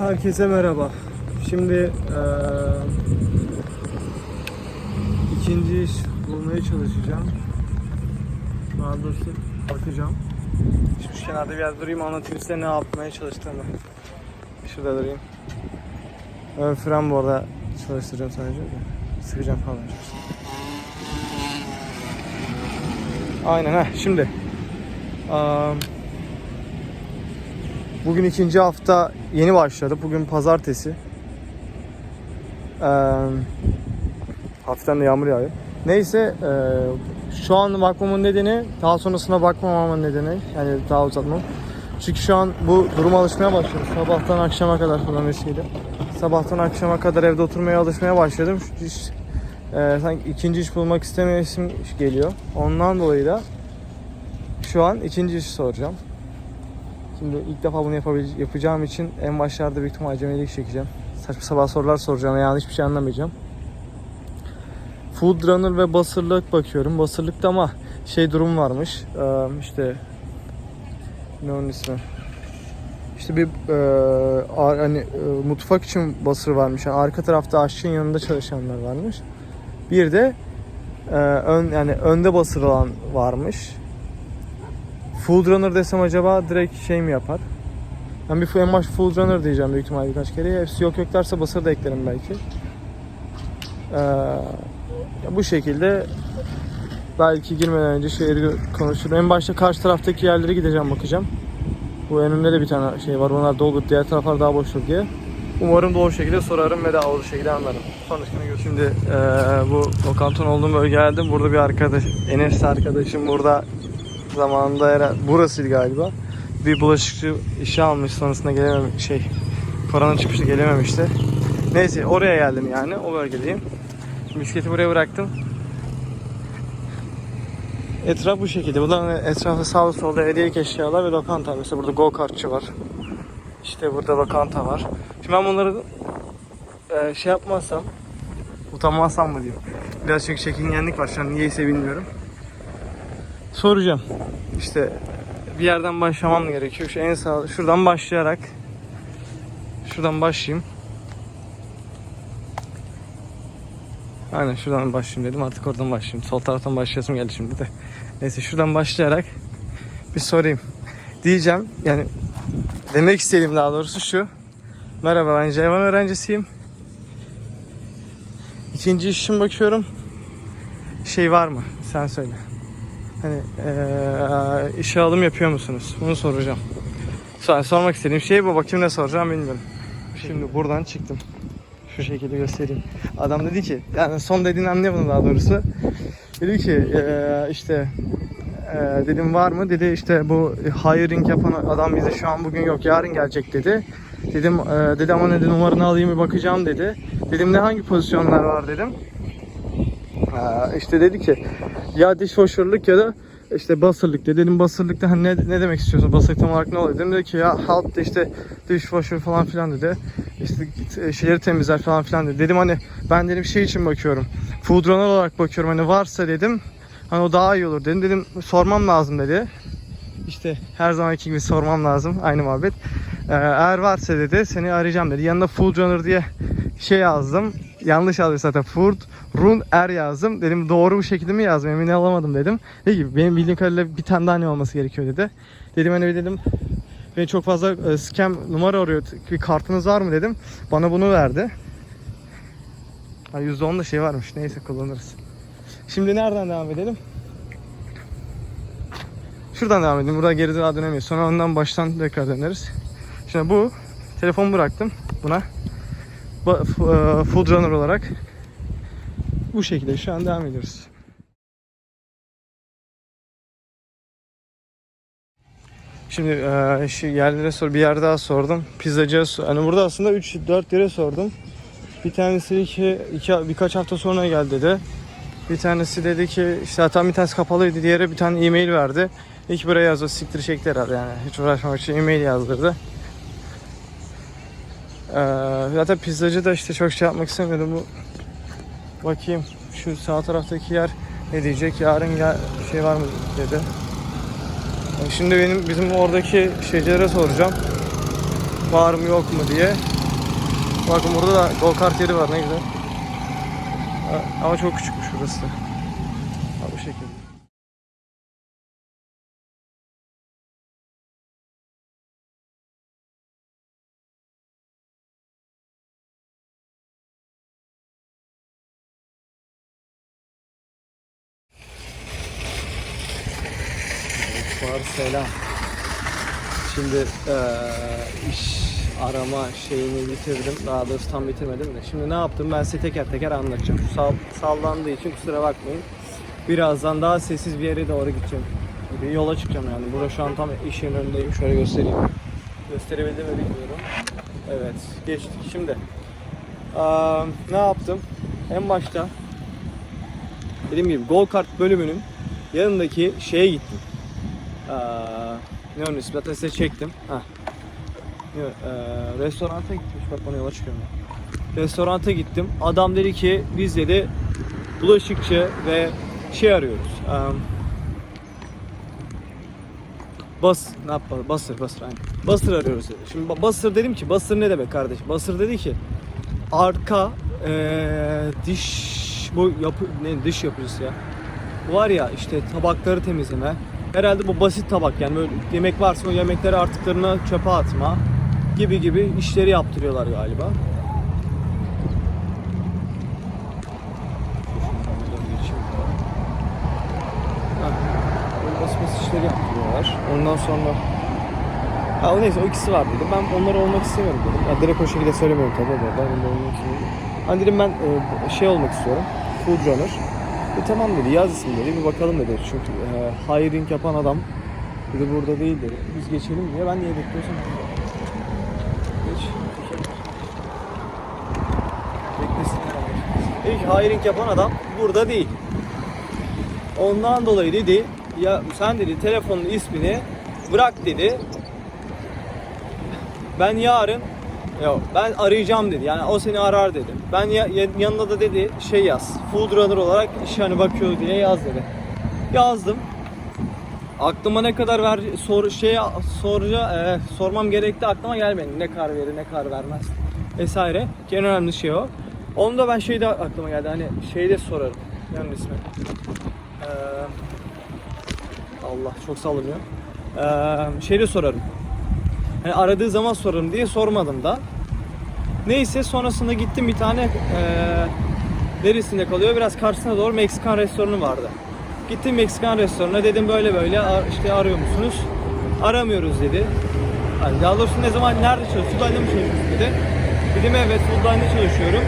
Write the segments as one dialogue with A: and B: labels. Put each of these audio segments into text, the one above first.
A: Herkese merhaba. Şimdi eee, ikinci iş bulmaya çalışacağım. Daha doğrusu bakacağım. Şimdi şu kenarda bir yerde durayım anlatayım size ne yapmaya çalıştığımı. Şurada durayım. Ön fren bu arada çalıştıracağım sadece. de. Sıkacağım falan. Aynen ha şimdi. Eee, Bugün ikinci hafta yeni başladı. Bugün pazartesi. Ee, hafiften de yağmur yağıyor. Neyse e, şu an bakmamın nedeni daha sonrasına bakmamamın nedeni yani daha uzatmam. Çünkü şu an bu duruma alışmaya başladım. Sabahtan akşama kadar falan vesile. Sabahtan akşama kadar evde oturmaya alışmaya başladım. Şu iş, e, sanki ikinci iş bulmak istemeyesim geliyor. Ondan dolayı da şu an ikinci iş soracağım. Şimdi ilk defa bunu yapabil- yapacağım için en başlarda büyük ihtimal acemilik çekeceğim. Saçma sapan sorular soracağım yani hiçbir şey anlamayacağım. Food runner ve basırlık bakıyorum. Basırlıkta ama şey durum varmış. Ee, işte ne onun ismi? İşte bir e, ar- hani e, mutfak için basır varmış. Yani arka tarafta aşçının yanında çalışanlar varmış. Bir de e, ön yani önde basır olan varmış. Full runner desem acaba direkt şey mi yapar? Ben bir en baş full runner diyeceğim büyük ihtimalle birkaç kere. Hepsi yok yok derse basır da eklerim belki. Ee, bu şekilde belki girmeden önce gö- konuşurum. En başta karşı taraftaki yerlere gideceğim bakacağım. Bu önümde de bir tane şey var. Onlar dolu. Diğer taraflar daha boştur diye. Umarım doğru şekilde sorarım ve doğru şekilde anlarım. Sonrasını görüşürüz. Şimdi eee, bu lokantanın olduğum bölgeye geldim. Burada bir arkadaş, Enes arkadaşım burada zamanında herhalde burasıydı galiba. Bir bulaşıkçı işe almış sonrasında gelememiş şey korona çıkmıştı gelememişti. Neyse oraya geldim yani o bölgedeyim. Bisikleti buraya bıraktım. Etraf bu şekilde. Bu da etrafta sağda solda hediyelik eşyalar ve lokanta. Mesela burada go kartçı var. İşte burada lokanta var. Şimdi ben bunları e, şey yapmazsam utanmazsam mı diyeyim. Biraz çünkü çekingenlik var şu an niyeyse bilmiyorum. Soracağım. İşte bir yerden başlamam gerekiyor. Şu en sağ şuradan başlayarak şuradan başlayayım. Aynen şuradan başlayayım dedim. Artık oradan başlayayım. Sol taraftan başlayasım geldi şimdi de. Neyse şuradan başlayarak bir sorayım. Diyeceğim yani demek istediğim daha doğrusu şu. Merhaba ben Ceyvan öğrencisiyim. İkinci işim bakıyorum. Şey var mı? Sen söyle. Hani eee işe alım yapıyor musunuz? Bunu soracağım. Sonra sormak istediğim şey bu. Bakayım ne soracağım bilmiyorum. Şimdi buradan çıktım. Şu şekilde göstereyim. Adam dedi ki, yani son dediğini anlayamadım daha doğrusu. Dedi ki eee, işte eee, dedim var mı? Dedi işte bu hiring yapan adam bize şu an bugün yok yarın gelecek dedi. Dedim eee, dedi ama dedi numaranı alayım bir bakacağım dedi. Dedim ne hangi pozisyonlar var dedim. Ha, işte dedi ki ya dishwasher'lık ya da işte basırlık dedi. Dedim basırlıkta hani ne, ne demek istiyorsun? Basırlık tam olarak ne oluyor? Dedim dedi ki ya halk da işte dishwasher falan filan dedi. İşte e, şeyleri temizler falan filan dedi. Dedim hani ben dedim şey için bakıyorum. Runner olarak bakıyorum hani varsa dedim. Hani o daha iyi olur dedim. Dedim sormam lazım dedi. İşte her zamanki gibi sormam lazım. Aynı muhabbet. Ee, eğer varsa dedi seni arayacağım dedi. Yanına food runner diye şey yazdım. Yanlış yazdım zaten. Food run er yazdım. Dedim doğru bu şekilde mi yazdım emin olamadım dedim. Dedi ki benim bildiğim kadarıyla bir tane daha ne olması gerekiyor dedi. Dedim hani dedim beni çok fazla e, scam numara arıyor. Bir kartınız var mı dedim. Bana bunu verdi. Ha, %10 da şey varmış. Neyse kullanırız. Şimdi nereden devam edelim? Şuradan devam edelim. Burada geri daha dönemeyiz. Sonra ondan baştan tekrar döneriz. Şimdi bu telefon bıraktım buna. E, Food runner olarak bu şekilde şu an devam ediyoruz. Şimdi e, şu yerlere sor, bir yer daha sordum. Pizzacıya sor. Hani burada aslında 3-4 yere sordum. Bir tanesi ki iki, birkaç hafta sonra gel dedi. Bir tanesi dedi ki işte zaten bir tanesi kapalıydı. Diğeri bir tane e-mail verdi. İlk buraya yazdı. Siktir çekti herhalde yani. Hiç uğraşmamak için e-mail yazdırdı. Ee, zaten pizzacı da işte çok şey yapmak istemiyordum. Bu bakayım şu sağ taraftaki yer ne diyecek? Yarın gel şey var mı dedi. Yani Şimdi benim bizim oradaki şeycilere soracağım. var mı yok mu diye. Bakın burada da go kart yeri var ne güzel. Ha, Ama çok küçükmüş burası. Var selam. Şimdi eee, iş arama şeyini bitirdim. Daha doğrusu tam bitirmedim de. Şimdi ne yaptım ben size teker teker anlatacağım. Sal- sallandığı için kusura bakmayın. Birazdan daha sessiz bir yere doğru gideceğim. Bir yola çıkacağım yani. Burada şu an tam iş yerinin önündeyim. Şöyle göstereyim. Gösterebildim mi bilmiyorum. Evet geçtik. Şimdi eee, ne yaptım? En başta dediğim gibi go kart bölümünün yanındaki şeye gittim. Ne onun ismi? Zaten size çektim. Heh. Yok, eee, restoranta gitmiş. Bak bana yola çıkıyorum. ben. Restoranta gittim. Adam dedi ki biz dedi bulaşıkçı ve şey arıyoruz. Eee, bas ne yapalım? Basır, basır aynen. Basır arıyoruz dedi. Şimdi ba- basır dedim ki basır ne demek kardeşim? Basır dedi ki arka eee, diş bu yapı ne diş yapıcısı ya. Var ya işte tabakları temizleme. Herhalde bu basit tabak yani böyle yemek varsa o yemekleri artıklarına çöpe atma gibi gibi işleri yaptırıyorlar galiba. Basit işleri yaptırıyorlar. Ondan sonra Ha o neyse o ikisi var dedim. Ben onları olmak istemiyorum dedim. Ya direkt o şekilde söylemiyorum tabii de. Ben onları olmak istemiyorum. Hani dedim ben e, şey olmak istiyorum. Food runner. E tamam dedi yaz ismi dedi bir bakalım dedi. Çünkü e, hiring yapan adam dedi burada değil dedi. Biz geçelim diye ben niye bekliyorsam. Geç. Beklesinler ama. İlk hiring yapan adam burada değil. Ondan dolayı dedi ya sen dedi telefonun ismini bırak dedi. Ben yarın yok ben arayacağım dedi. Yani o seni arar dedi. Ben ya, ya- yanında da dedi şey yaz. Food runner olarak iş hani bakıyor diye yaz dedi. Yazdım. Aklıma ne kadar ver sor şey soraca e, sormam gerekti aklıma gelmedi. Ne kar verir ne kar vermez vesaire. Ki en önemli şey o. Onu da ben şeyde aklıma geldi. Hani şeyde sorarım. Yanın ismi. Ee, Allah çok sallanıyor. Ee, şeyde sorarım. Hani aradığı zaman sorarım diye sormadım da. Neyse sonrasında gittim bir tane eee neresinde kalıyor? Biraz karşısına doğru Meksikan restoranı vardı. Gittim Meksikan restoranına dedim böyle böyle "Ar- işte arıyor musunuz? Aramıyoruz dedi. Hani daha doğrusu ne zaman nerede çalışıyorsun? Fulltime'da mı çalışıyorsun dedi. Dedim evet Fulltime'da çalışıyorum.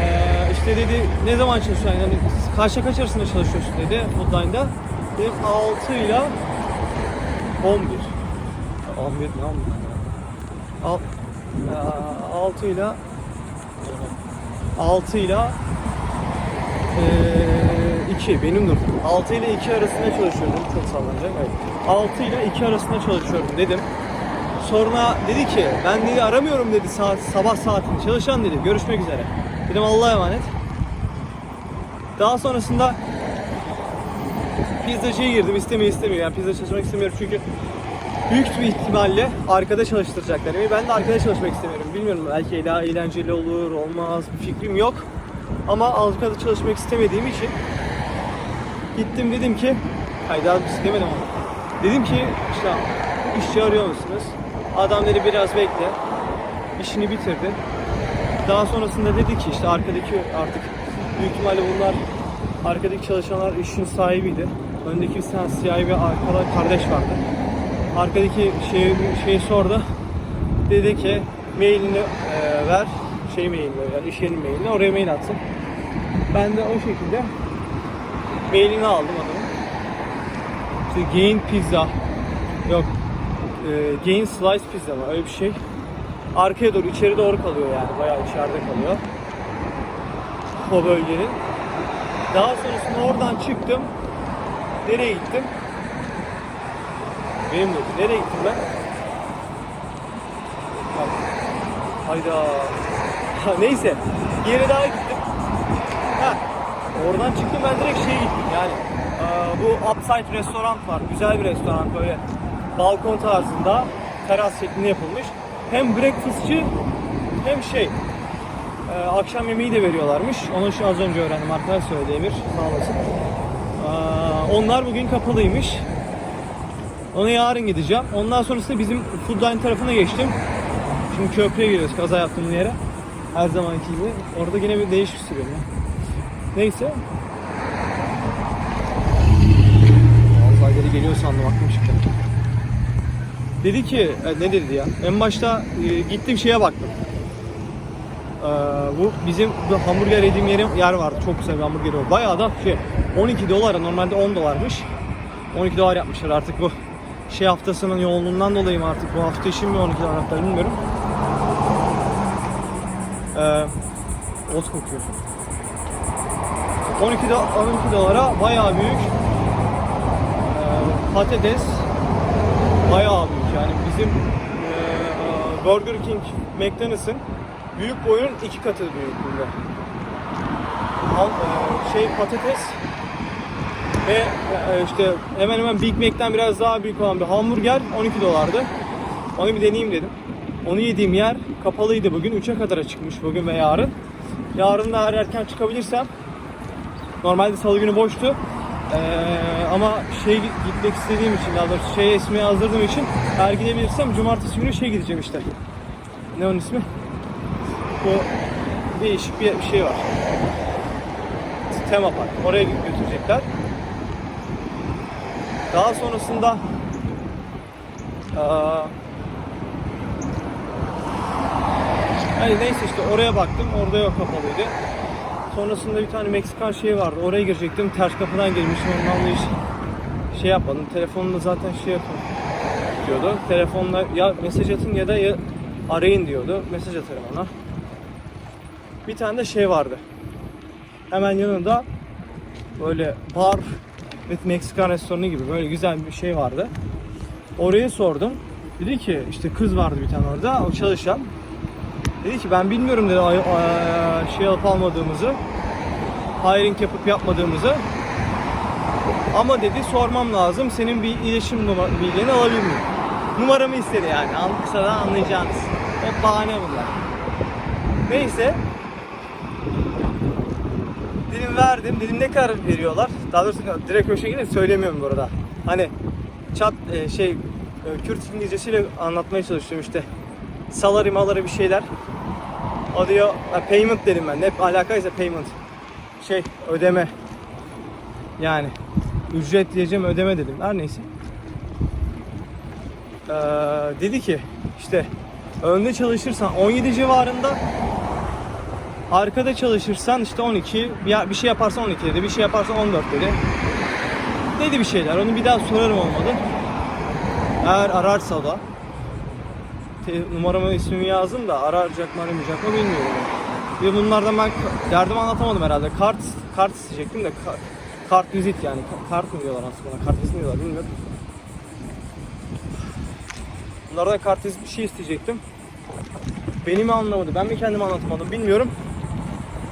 A: Eee işte dedi ne zaman çalışıyorsun? Yani kaçta kaç arasında çalışıyorsun dedi Fulltime'da. Dedim 6 ile 11. 11 ne 11? Al, 6 ile 6 ile 2 benim dur. 6 ile 2 arasında çalışıyordum. Çok sallanacak. Evet. 6 ile 2 arasında çalışıyorum dedim. Sonra dedi ki ben dedi aramıyorum dedi saat, sabah saatini çalışan dedi. Görüşmek üzere. Dedim Allah'a emanet. Daha sonrasında pizzacıya girdim. İstemiyor istemiyor. Yani pizza çalışmak istemiyorum çünkü büyük bir ihtimalle arkada çalıştıracaklar. Yani ben de arkada çalışmak istemiyorum. Bilmiyorum belki daha eğlenceli olur, olmaz bir fikrim yok. Ama arkada çalışmak istemediğim için gittim dedim ki bir şey demedim ama. Dedim ki işte işçi arıyor musunuz? Adam dedi biraz bekle. İşini bitirdi. Daha sonrasında dedi ki işte arkadaki artık büyük ihtimalle bunlar arkadaki çalışanlar işin sahibiydi. Öndeki bir tane siyahi bir arkada kardeş vardı. Arkadaki şey, şeyi sordu. Dedi ki mailini e, ver. Şey mailini yani iş yerinin mailini oraya mail atsın. Ben de o şekilde mailini aldım adamın. İşte Gain Pizza. Yok. E, Gain Slice Pizza mı? Öyle bir şey. Arkaya doğru, içeri doğru kalıyor yani. Bayağı içeride kalıyor. O bölgenin. Daha sonrasında oradan çıktım. Nereye gittim? Benim de. Nereye gittim ben? Hayda. Ha, neyse. Bir yere daha gittim. Ha. Oradan çıktım ben direkt şeye gittim yani. aa, bu Upside restoran var. Güzel bir restoran böyle balkon tarzında teras şeklinde yapılmış. hem breakfastçı hem şey e, akşam yemeği de veriyorlarmış. Onu şu az önce öğrendim. Arkadaş söyledi Emir. Sağ olasın. Aa, onlar bugün kapalıymış. Ona yarın gideceğim. Ondan sonrasında bizim Food Line tarafına geçtim. Şimdi köprüye giriyoruz kaza yaptığım yere. Her zamanki gibi. Orada yine bir değişik sürüyorum ya. Neyse. Vallahi geri geliyor sandım aklım çıktı. Dedi ki, e, ne dedi ya? En başta e, gittim şeye baktım. Ee, bu bizim bu hamburger yediğim yerim, yer vardı. Çok güzel bir hamburger o. Bayağı da şey 12 dolara normalde 10 dolarmış. 12 dolar yapmışlar artık bu şey haftasının yoğunluğundan dolayı mı artık bu hafta için mi 12 dolar hatta bilmiyorum. Ee, ot kokuyor. 12 do 12 dolara bayağı büyük ee, patates bayağı büyük yani bizim ee, Burger King McDonald's'ın büyük boyunun iki katı büyüklüğünde. Al, ee, şey patates ve e, işte hemen hemen Big Mac'ten biraz daha büyük olan bir hamburger 12 dolardı. Onu bir deneyeyim dedim. Onu yediğim yer kapalıydı bugün. 3'e kadar çıkmış bugün ve yarın. Yarın da erken çıkabilirsem normalde salı günü boştu. Ee, ama şey gitmek istediğim için daha doğrusu şey esmeye hazırdığım için eğer gidebilirsem cumartesi günü şey gideceğim işte. Ne onun ismi? Bu değişik bir şey var. Tema park. Oraya götürecekler. Daha sonrasında eee hani neyse işte oraya baktım. Orada yok kapalıydı. Sonrasında bir tane Meksikan şey vardı. Oraya girecektim. Ters kapıdan girmişim. Ondan da hiç şey yapmadım. Telefonla zaten şey yapın diyordu. Telefonla ya mesaj atın ya da ya arayın diyordu. Mesaj atarım ona. Bir tane de şey vardı. Hemen yanında böyle bar Meksikan restoranı gibi böyle güzel bir şey vardı. Oraya sordum. Dedi ki işte kız vardı bir tane orada o çalışan. Dedi ki ben bilmiyorum dedi şey alıp almadığımızı. Hiring yapıp yapmadığımızı. Ama dedi sormam lazım. Senin bir iletişim bilgilerini alabilir miyim? Numaramı istedi yani. An- Kısa da anlayacağınız. Hep bahane bunlar. Neyse. Verdim. Dedim ne kadar veriyorlar? Daha doğrusu direkt o şekilde söylemiyorum bu arada. Hani çat e, şey e, Kürt İngilizcesiyle anlatmaya çalışıyorum işte. Salary malary bir şeyler. O diyor ha, payment dedim ben. Ne alakaysa payment. Şey ödeme. Yani ücret diyeceğim ödeme dedim. Her neyse. Ee, dedi ki işte önde çalışırsan 17 civarında Arkada çalışırsan işte 12, bir, şey yaparsan 12 dedi, bir şey yaparsan 14 dedi. Dedi bir şeyler, onu bir daha sorarım olmadı. Eğer ararsa da numaramı ismimi yazdım da arayacak mı aramayacak mı bilmiyorum. Ve bunlardan ben ka- derdim anlatamadım herhalde. Kart kart isteyecektim de ka- kart vizit yani. Ka- Kart mı diyorlar aslında? Kart vizit mi diyorlar bilmiyorum. Bunlardan kart vizit bir şey isteyecektim. Beni mi anlamadı, ben mi kendimi anlatamadım bilmiyorum.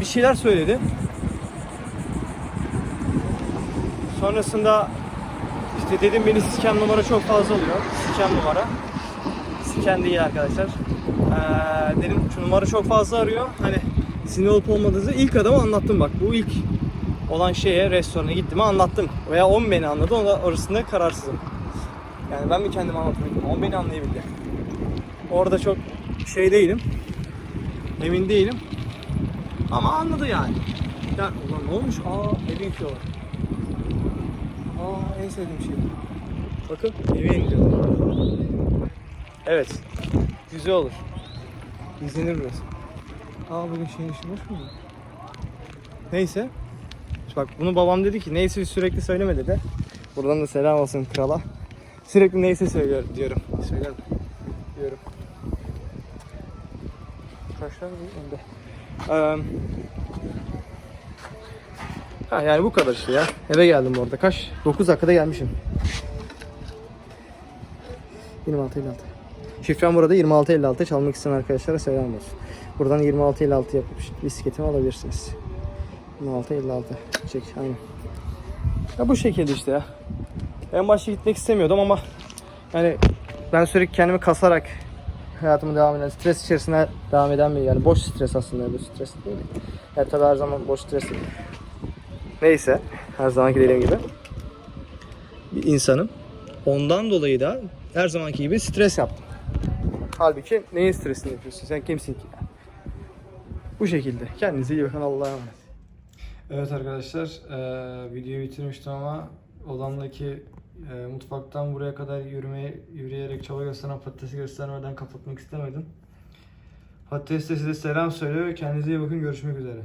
A: Bir şeyler söyledi. Sonrasında işte dedim beni siken numara çok fazla oluyor. Siken numara. Siken değil arkadaşlar. Ee, dedim şu numara çok fazla arıyor. Hani sinir olup olmadığınızı ilk adamı anlattım bak. Bu ilk olan şeye restorana gittim anlattım. Veya o mu beni anladı ona arasında kararsızım. Yani ben mi kendimi anlatabildim? O beni anlayabildi. Orada çok şey değilim. Emin değilim. Ama anladı yani. Ya ulan ne olmuş? Aa evi yıkıyorlar. Aa en sevdiğim şey. Bakın evi yıkıyorlar. Evet. Güzel olur. İzlenir biraz. Aa bugün şeyin işi boş mu? Neyse. Bak bunu babam dedi ki neyse sürekli söyleme dedi. Buradan da selam olsun krala. Sürekli neyse söylüyor diyorum. Söyler diyorum. Kaşlar bir önde. Ha yani bu kadar işte ya. Eve geldim bu arada. Kaç? 9 dakikada gelmişim. 26 56. Şifrem burada 26 56 çalmak isteyen arkadaşlara selam olsun. Buradan 26 56 yapıp bisikletimi alabilirsiniz. 26 56. Çek aynen. Ya bu şekilde işte ya. En başta gitmek istemiyordum ama yani ben sürekli kendimi kasarak hayatımı devam eden, stres içerisinde devam eden bir yani boş stres aslında bu stres değil. Yani tabii her zaman boş stres değil. Neyse, her zamanki dediğim gibi. Bir insanım. Ondan dolayı da her zamanki gibi stres yaptım. Halbuki neyin stresini yapıyorsun? Sen kimsin ki? Bu şekilde. Kendinize iyi bakın. Allah'a emanet. Evet arkadaşlar, eee, videoyu bitirmiştim ama odamdaki eee, mutfaktan buraya kadar yürümeye, yürüyerek çaba gösteren patatesi göstermeden kapatmak istemedim. Patates de size selam söylüyor. Kendinize iyi bakın. Görüşmek üzere.